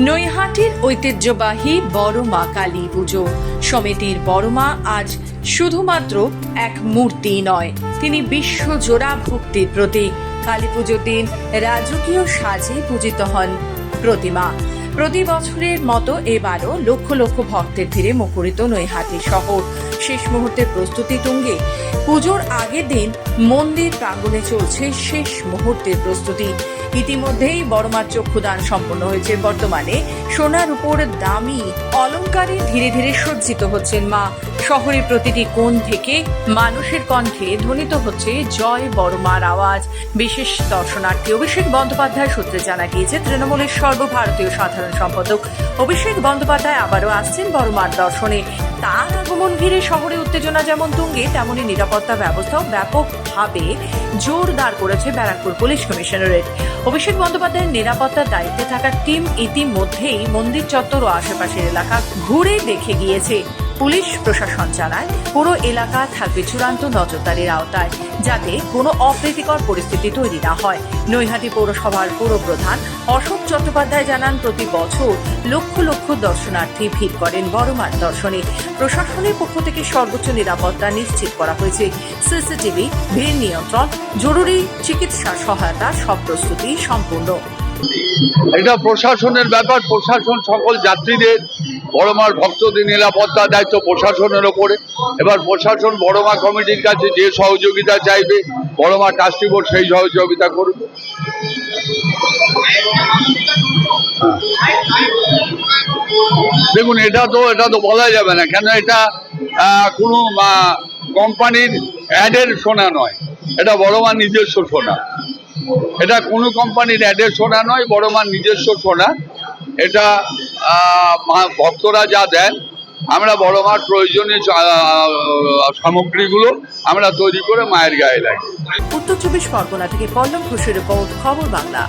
নৈহাটির ঐতিহ্যবাহী বড় মা কালী পুজো। সমিতির বড় মা আজ শুধুমাত্র এক মূর্তি নয়, তিনি বিশ্বজোড়া ভক্তির প্রতীক। কালী পুজোর দিন রাজকীয় সাজে পূজিত হন প্রতিমা। প্রতি বছরের মতো এবারও লক্ষ লক্ষ ভক্তের ভিড়ে মুখরিত নৈহাটি শহর। শেষ মুহূর্তের প্রস্তুতি তুঙ্গে। পুজোর আগের দিন মন্দির প্রাঙ্গণে চলছে শেষ মুহূর্তের প্রস্তুতি। ইতিমধ্যেই বড়মার চক্ষুদান সম্পন্ন হয়েছে বর্তমানে। সোনার উপর দামি অলংকারে ধীরে ধীরে সজ্জিত হচ্ছেন মা। শহরের প্রতিটি কোণ থেকে মানুষের কণ্ঠে ধ্বনিত হচ্ছে জয় বড়মার আওয়াজ। বিশেষ দর্শনার্থী অভিষেক বন্দ্যোপাধ্যায় সূত্রে জানা গিয়েছে, তৃণমূলের সর্বভারতীয় সাধারণ সম্পাদক অভিষেক বন্দ্যোপাধ্যায় আবারও আসছেন বড়মার দর্শনে। তার আগমন ঘিরে শহরে উত্তেজনা যেমন তুঙ্গে, তেমনই নিরাপত্তা ব্যবস্থাও ব্যাপকভাবে জোরদার করেছে ব্যারাকপুর পুলিশ কমিশনারেট। অভিষেক বন্দ্যোপাধ্যায়ের নিরাপত্তার দায়িত্বে থাকা টিম ইতিমধ্যেই মন্দির চত্বর ও আশেপাশের এলাকা ঘুরে দেখে গিয়েছে। পুলিশ প্রশাসন জানায়, পুরো এলাকা থাকবে চূড়ান্ত নজরদারির আওতায়, যাতে কোনো অপ্রীতিকর পরিস্থিতি তৈরি না হয়। নৈহাটি পৌরসভার পৌরপ্রধান অশোক চট্টোপাধ্যায় জানান, প্রতি বছর লক্ষ লক্ষ দর্শনার্থী ভিড় করেন বড়মার দর্শনে। প্রশাসনের পক্ষ থেকে সর্বোচ্চ নিরাপত্তা নিশ্চিত করা হয়েছে। সিসিটিভি, ভিড় নিয়ন্ত্রণ, জরুরি চিকিৎসা সহায়তা, সব প্রস্তুতি সম্পূর্ণ। এটা প্রশাসনের ব্যাপার, প্রশাসন সকল যাত্রীদের বড়মার ভক্তদের নিরাপত্তার দায়িত্ব প্রশাসনের ওপরে। এবার প্রশাসন বড়মা কমিটির কাছে যে সহযোগিতা চাইবে, বড়মা ট্রাস্টি বোর্ড সেই সহযোগিতা করবে দেখুন, এটা তো এটা তো বলা যাবে না, কেন এটা কোনো কোম্পানির অ্যাডের সোনা নয়। এটা বড়মার নিজস্ব সোনা। এটা কোনো কোম্পানির অ্যাডের সোনা নয় বড় মার নিজস্ব সোনা। এটা ভক্তরা যা দেন, আমরা বড় মার প্রয়োজনীয় সামগ্রীগুলো আমরা তৈরি করে মায়ের গায়ে লাগি উত্তর চব্বিশ পরগনা থেকে পল্লব ঘোষের রিপোর্ট, খবর বাংলা।